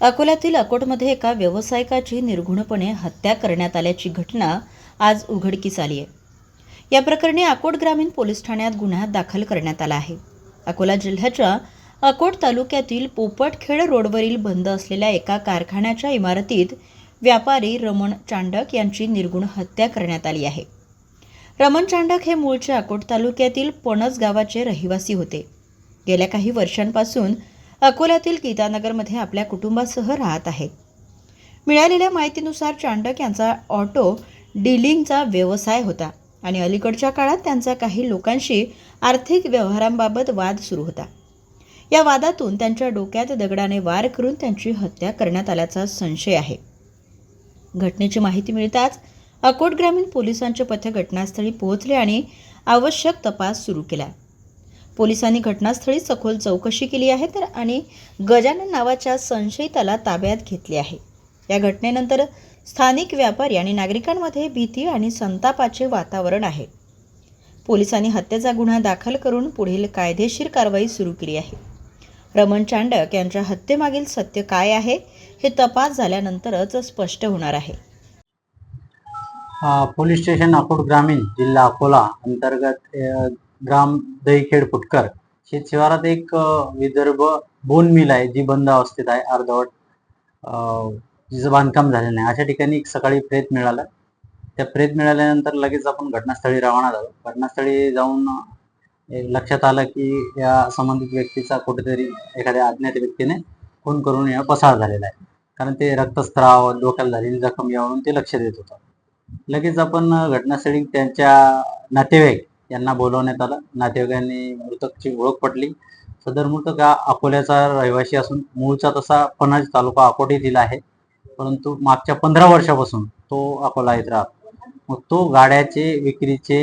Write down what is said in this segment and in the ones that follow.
अकोल्यातील अकोटमध्ये एका व्यावसायिकाची निर्घुणपणे हत्या करण्यात आल्याची घटना आज उघडकीस आली आहे. या प्रकरणी अकोट ग्रामीण पोलीस ठाण्यात गुन्हा दाखल करण्यात आला आहे. अकोला जिल्ह्याच्या अकोट तालुक्यातील पोपटखेड रोडवरील बंद असलेल्या एका कारखान्याच्या इमारतीत व्यापारी रमण चांडक यांची निर्गुण हत्या करण्यात आली आहे. रमण चांडक हे मूळचे अकोट तालुक्यातील पणस गावाचे रहिवासी होते. गेल्या काही वर्षांपासून अकोल्यातील गीतानगरमध्ये आपल्या कुटुंबासह राहत आहेत. मिळालेल्या माहितीनुसार चांडक यांचा ऑटो डीलिंगचा व्यवसाय होता आणि अलीकडच्या काळात त्यांचा काही लोकांशी आर्थिक व्यवहारांबाबत वाद सुरू होता. या वादातून त्यांच्या डोक्यात दगडाने वार करून त्यांची हत्या करण्यात आल्याचा संशय आहे. घटनेची माहिती मिळताच अकोट ग्रामीण पोलिसांचे पथक घटनास्थळी पोहोचले आणि आवश्यक तपास सुरू केला. पोलिसांनी घटनास्थळी सखोल चौकशी केली आहे तर आणि गजानन नावाच्या संशयिताला ताब्यात घेतले आहे. या घटनेनंतर स्थानिक व्यापारी आणि नागरिकांमध्ये भीती आणि संतापाचे वातावरण आहे. पोलिसांनी हत्येचा गुन्हा दाखल करून पुढील कायदेशीर कारवाई सुरू केली आहे. रमण चांडक यांच्या हत्येमागील सत्य काय आहे हे तपास झाल्यानंतरच स्पष्ट होणार आहे. पोलीस स्टेशन अकोट ग्रामीण जिल्हा अकोला अंतर्गत ग्राम दहीखेड फुटकर. शिवारात एक विदर्भ बोन मिल आहे जी बंद अवस्थेत आहे अर्धवट जिचं बांधकाम झालेलं नाही. अशा ठिकाणी एक सकाळी प्रेत मिळाला. त्या प्रेत मिळाल्यानंतर लगेच आपण घटनास्थळी रवाना झालो. घटनास्थळी जाऊन एक लक्षात आलं की या संबंधित व्यक्तीचा कुठेतरी एखाद्या अज्ञात व्यक्तीने खून करून या पसार झालेला आहे. कारण ते रक्तस्त्राव डोक्याला झालेली जखम यावरून ते लक्ष देत होतं. लगेच आपण घटनास्थळी त्यांच्या नातेवाईक यांना बोलवण्यात आलं. नातेवाईकांनी मृतकची ओळख पटली. सदर मृतक हा अकोल्याचा रहिवासी असून मूळचा तसा पणज तालुका अकोटी दिला आहे. परंतु मागच्या पंधरा वर्षापासून तो अकोला येत राहतो. मग तो गाड्याचे विक्रीचे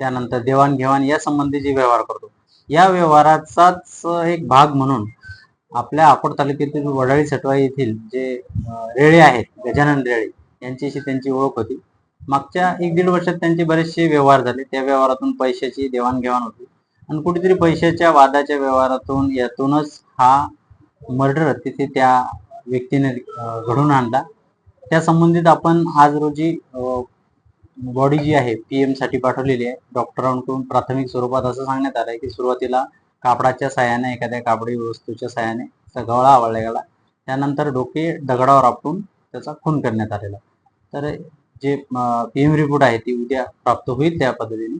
त्यानंतर देवाणघेवाण या संबंधीचे व्यवहार करतो या व्यवहाराचाच एक भाग म्हणून आपल्या अकोट तालुक्यातील वडाळी सटवाई येथील जे रेळे आहेत गजानन रेळे यांच्याशी त्यांची ओळख होती. मागच्या एक दीड वर्षात त्यांचे बरेचसे व्यवहार झाले. त्या व्यवहारातून पैशाची देवाणघेवाण होती. आणि कुठेतरी पैशाच्या वादाच्या व्यवहारातून यातूनच हा मर्डर तिथे त्या व्यक्तीने घडून आणला. त्या संबंधित आपण आज रोजी बॉडी जी आहे पी एमसाठी पाठवलेली आहे. डॉक्टरांकडून प्राथमिक स्वरूपात असं सांगण्यात आलंय की सुरुवातीला कापडाच्या साह्याने एखाद्या कापडी वस्तूच्या साह्याने गवळा आवळला गेला. त्यानंतर डोके दगडावर आपटून त्याचा खून करण्यात आलेला. तर जे पीएम रिपोर्ट आहे ती उद्या प्राप्त होईल त्या पद्धतीने.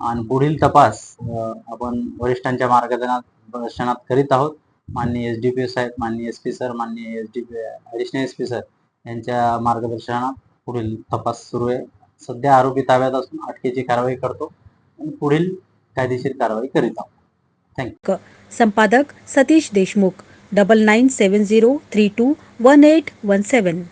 आणि पुढील तपास आपण वरिष्ठांच्या मार्गदर्शनात दर्शनात करीत आहोत. माननीय एस डी पी साहेब आहेत माननीय एस पी सर माननीय S D P additional S P sir यांच्या मार्गदर्शनात पुढील तपास सुरू आहे. सध्या आरोपी ताब्यात असून अटकेची कारवाई करतो आणि पुढील कायदेशीर कारवाई करीत आहोत. थँक्यू संपादक Satish Deshmukh double nine seven zero three two one eight one seven